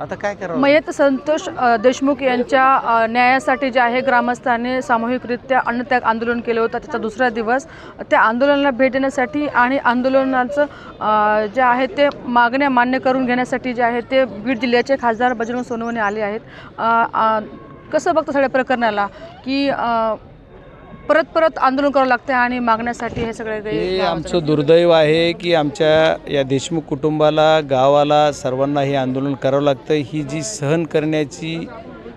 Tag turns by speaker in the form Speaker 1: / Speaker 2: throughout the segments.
Speaker 1: आता काय करावं?
Speaker 2: मयत संतोष देशमुख यांच्या न्यायासाठी जे आहे ग्रामस्थांनी सामूहिकरित्या अन्नत्याग आंदोलन केलं होतं त्याचा दुसरा दिवस. त्या आंदोलनाला भेट देण्यासाठी आणि आंदोलनाचं जे आहे ते मागण्या मान्य करून घेण्यासाठी जे आहे ते बीड जिल्ह्याचे खासदार बजरंग सोनवणे आले आहेत. कसं बघतं सगळ्या प्रकरणाला? की परत परत आंदोलन करावं लागतं आणि मागण्यासाठी हे सगळे काही
Speaker 1: हे आमचं दुर्दैव आहे की आमच्या या देशमुख कुटुंबाला गावाला सर्वांना हे आंदोलन करावं लागतं ही जी सहन करण्याची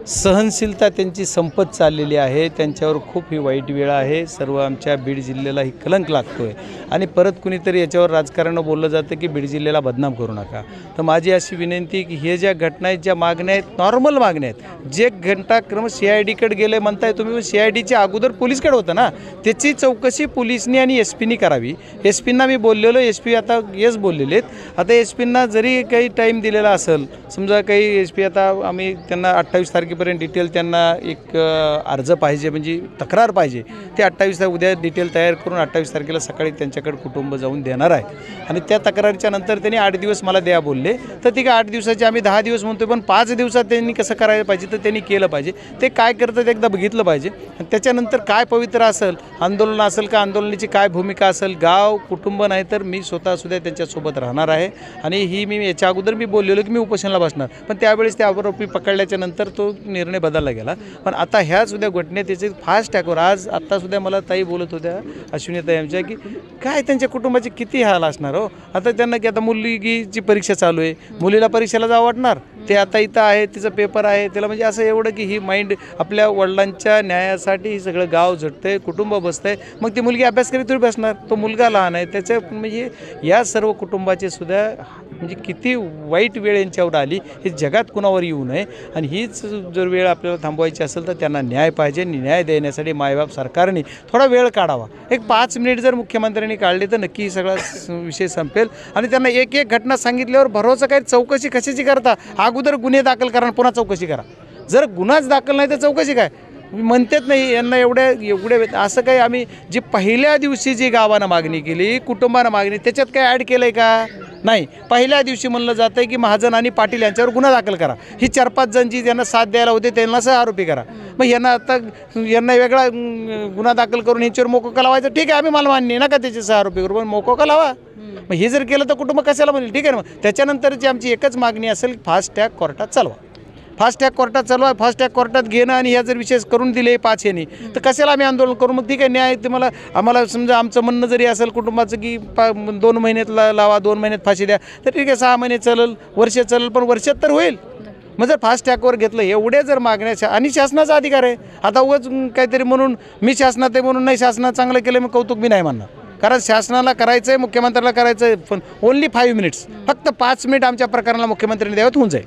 Speaker 1: सहनशीलता त्यांची संपत चाललेली आहे. त्यांच्यावर खूप ही वाईट वेळ आहे. सर्व आमच्या बीड जिल्ह्याला ही कलंक लागतो आहे आणि परत कुणीतरी याच्यावर राजकारण बोललं जातं की बीड जिल्ह्याला बदनाम करू नका. तर माझी अशी विनंती की हे ज्या घटना आहेत ज्या मागण्या आहेत नॉर्मल मागण्या आहेत. जे घंटाक्रम सी आय डीकडे गेले म्हणताय तुम्ही सी आय डीच्या अगोदर पोलीसकडे होतं ना? त्याची चौकशी पोलिसनी आणि एस पीनी करावी. एस पींना मी बोललेलो एस पी आता येस बोललेले आहेत. आता एस पींना जरी काही टाईम दिलेला असेल समजा काही एस पी आता आम्ही त्यांना अठ्ठावीस तारखेपर्यंत डिटेल त्यांना एक अर्ज पाहिजे म्हणजे तक्रार पाहिजे. ते अठ्ठावीस उद्या डिटेल तयार करून अठ्ठावीस तारखेला सकाळी त्यांच्या त्यांच्याकडे कुटुंब जाऊन देणार आहे. आणि त्या तक्रारीच्या नंतर त्यांनी आठ दिवस मला द्या बोलले. तर ती काय आठ दिवसाचे आम्ही दहा दिवस म्हणतो पण पाच दिवसात त्यांनी कसं करायला पाहिजे तर त्यांनी केलं पाहिजे. ते काय करतात एकदा बघितलं पाहिजे. आणि त्याच्यानंतर काय पवित्र असेल आंदोलन असेल का आंदोलनाची काय भूमिका असेल गाव कुटुंब नाही तर मी स्वतःसुद्धा त्यांच्यासोबत राहणार आहे. आणि ही मी याच्या अगोदर मी बोललेलो की मी उपोषणाला बसणार. पण त्यावेळेस त्या आरोपी पकडल्याच्या नंतर तो निर्णय बदलला गेला. पण आता ह्या सुद्धा घटनेत त्याचे फास्ट टॅकवर आज आत्तासुद्धा मला ताई बोलत होत्या अश्विनीताई आमच्या की काय काय त्यांच्या कुटुंबाचे किती हाल असणार हो? आता त्यांना की आता मुलगीची परीक्षा चालू आहे मुलीला परीक्षेला जावं वाटणार? ते आता इथं आहे तिचं पेपर आहे. त्याला म्हणजे असं एवढं की ही माइंड आपल्या वडिलांच्या न्यायासाठी ही सगळं गाव झटतंय कुटुंब बसतंय. मग ती मुलगी अभ्यास करीत थोडी बसणार. तो मुलगा लहान आहे. त्याचं म्हणजे या सर्व कुटुंबाचे सुद्धा म्हणजे किती वाईट वेळ यांच्यावर आली हे जगात कुणावर येऊ नये. आणि हीच जर वेळ आपल्याला थांबवायची असेल तर त्यांना न्याय पाहिजे. आणि न्याय देण्यासाठी मायबाप सरकारने थोडा वेळ काढावा. एक पाच मिनिट जर मुख्यमंत्र्यांनी काढले तर नक्की सगळा स- विषय संपेल. आणि त्यांना एक एक घटना सांगितल्यावर भरोसा काही चौकशी कशाची करता? अगोदर गुन्हे दाखल करा आणि पुन्हा चौकशी करा. जर गुन्हाच दाखल नाही तर चौकशी काय? म्हणतात नाही यांना एवढ्या एवढ्या असं काही आम्ही जी पहिल्या दिवशी जी गावानं मागणी केली कुटुंबानं मागणी त्याच्यात काय ॲड केलं आहे का? नाही. पहिल्या दिवशी म्हणलं जातं आहे की महाजन आणि पाटील यांच्यावर गुन्हा दाखल करा. ही चार पाच जण जी ज्यांना साथ द्यायला होते त्यांना सह आरोपी करा. मग यांना आता यांना वेगळा गुन्हा दाखल करून ह्यांच्यावर मोकोका लावायचं? ठीक आहे आम्ही मला मान्य नका त्याचे सह आरोपी करू पण मोकोका लावा? मग हे जर केलं तर कुटुंब कशाला म्हणेल? ठीक आहे ना मग. त्याच्यानंतरची आमची एकच मागणी असेल फास्ट टॅग कोर्टात चालवा. फास्ट टॅग कोर्टात चालवा फास्ट टॅग कोर्टात घेणं आणि ह्या जर विशेष करून दिले पाच यांनी तर कशाला आम्ही आंदोलन करू? मग ठीक आहे न्याय ते मला आम्हाला समजा आमचं म्हणणं जरी असेल कुटुंबाचं की पा दोन महिन्यात ला लावा दोन महिन्यात फाशी द्या तर ठीक आहे सहा महिने चालेल वर्ष चालेल पण वर्षात तर होईल. मग जर फास्ट टॅगवर घेतलं एवढ्या जर मागण्या शा- आणि शासनाचा अधिकार आहे. आता उगाच काहीतरी म्हणून मी शासनात आहे म्हणून नाही शासनात चांगलं केलं मग कौतुक मी नाही म्हणणार कारण शासनाला करायचं आहे मुख्यमंत्र्याला करायचं आहे पण ओन्ली फाईव्ह मिनिट्स फक्त पाच मिनिट आमच्या प्रकरणाला मुख्यमंत्र्यांनी द्यावं होऊन जाईल.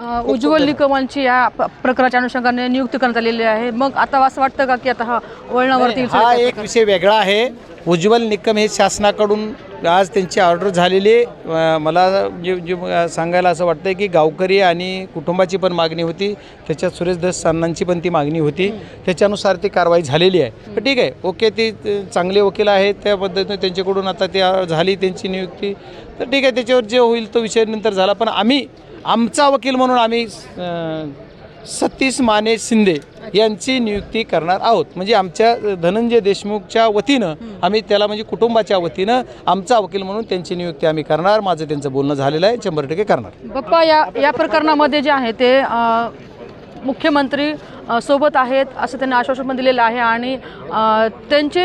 Speaker 2: उज्ज्वल निकमांची या प- प्रकरणाच्या अनुषंगाने नियुक्ती करण्यात आलेली आहे. मग आता असं वाटतं का की आता हा वळणावरती
Speaker 1: हा एक विषय वेगळा आहे. उज्ज्वल निकम हे शासनाकडून आज त्यांची ऑर्डर झालेली मला जे जे सांगायला असं वाटतं की गावकरी आणि कुटुंबाची पण मागणी होती. त्याच्यात सुरेश दस सान्नांची पण ती मागणी होती. त्याच्यानुसार ती कारवाई झालेली आहे. ठीक आहे. ओके ती चांगले वकील आहेत. त्या पद्धतीने त्यांच्याकडून आता ती झाली त्यांची नियुक्ती. तर ठीक आहे त्याच्यावर जे होईल तो विषय नंतर झाला. पण आम्ही आमचा वकील म्हणून आम्ही सतीश माने शिंदे यांची नियुक्ती करणार आहोत. म्हणजे आमच्या धनंजय देशमुखच्या वतीनं आम्ही त्याला म्हणजे कुटुंबाच्या वतीनं आमचा वकील म्हणून त्यांची नियुक्ती आम्ही करणार. माझं त्यांचं बोलणं झालेलं आहे. शंभर टक्के करणार.
Speaker 2: बाप्पा या या प्रकरणामध्ये जे आहे ते मुख्यमंत्री सोबत आहेत असं त्यांनी आश्वासन पण दिलेलं आहे आणि त्यांचे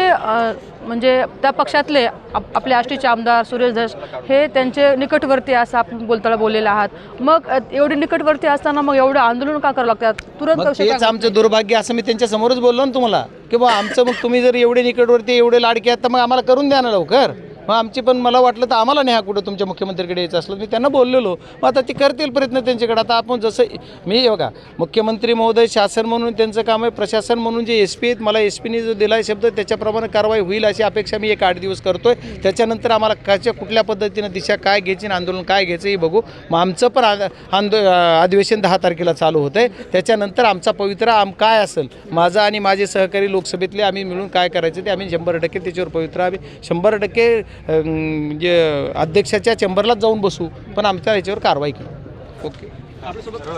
Speaker 2: म्हणजे त्या पक्षातले आप- आपले आष्टीचे आमदार सुरेश धस हे त्यांचे निकटवर्ती असं आपण बोलताना बोललेले आहात. मग एवढे निकटवर्ती असताना मग एवढं आंदोलन का करावं लागतात? तुरंत
Speaker 1: तेच आमचं दुर्भाग्य असं मी त्यांच्या समोरच बोललो ना तुम्हाला. की बा आमचं मग तुम्ही जर एवढे निकटवरती एवढे लाडके आहात तर मग आम्हाला करून द्या ना लवकर. मग आमची पण मला वाटलं तर आम्हाला नाही हा कुठं तुमच्या मुख्यमंत्रीकडे यायचं असलं. मी त्यांना बोललेलो. मग आता ते करतील प्रयत्न त्यांच्याकडे. आता आपण जसं मी बघा मुख्यमंत्री महोदय शासन म्हणून त्यांचं काम आहे. प्रशासन म्हणून जे एस पी आहेत मला एस पीने जो दिला आहे शब्द त्याच्याप्रमाणे कारवाई होईल अशी अपेक्षा मी एक आठ दिवस करतो आहे त्याच्यानंतर आम्हाला कशा कुठल्या पद्धतीनं दिशा काय घ्यायची आणि आंदोलन काय घ्यायचं हे बघू. मग आमचं पण आंदो अधिवेशन दहा तारखेला चालू होतं आहे त्याच्यानंतर आमचा पवित्रा आम काय असेल? माझा आणि माझे सहकारी लोकसभेतले आम्ही मिळून काय करायचं ते आम्ही शंभर टक्के त्याच्यावर पवित्र आम्ही. शंभर टक्के म्हणजे अध्यक्षाच्या चेंबरलाच जाऊन बसू. पण आमच्या याच्यावर कारवाई करू ओके.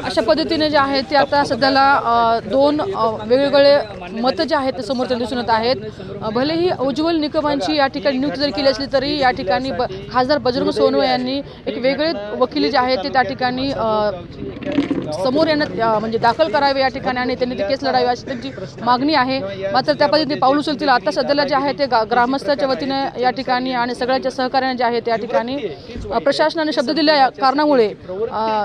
Speaker 2: अशा पद्धतीने जे आहे ते आता सध्याला दोन वेगवेगळे मतं जे आहेत ते समोर दिसून येत आहेत. भलेही उज्ज्वल निकमांची या ठिकाणी नियुक्ती जरी केली असली तरी या ठिकाणी ब खासदार बजरंग सोनवणे यांनी एक वेगळे वकील जे आहेत ते त्या ठिकाणी समोर येणं म्हणजे दाखल करावे या ठिकाणी आणि त्यांनी ती केस लढावी अशी त्यांची मागणी आहे. मात्र त्या पद्धतीने पाऊल उचलतील. आता सध्याला जे आहे ते ग्रामस्थाच्या वतीने या ठिकाणी आणि सगळ्यांच्या सहकार्याने जे आहे त्या ठिकाणी प्रशासनाने शब्द दिल्या या कारणामुळे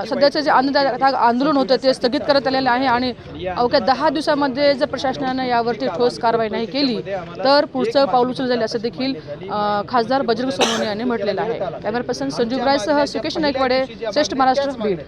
Speaker 2: सध्याचं जे आंदोलन आंदोलन होतं ते स्थगित करत आलेलं आहे आणि अवघ्या दहा दिवसामध्ये जर प्रशासनानं यावरती ठोस कारवाई नाही केली तर पुढचं पाऊल उचल जाईल असं देखील खासदार बजरंग सोनवणे यांनी म्हटलेलं आहे. कॅमेरा पर्सन संजीव रायसह सुकेश नाईकवाडे श्रेष्ठ महाराष्ट्र बीड.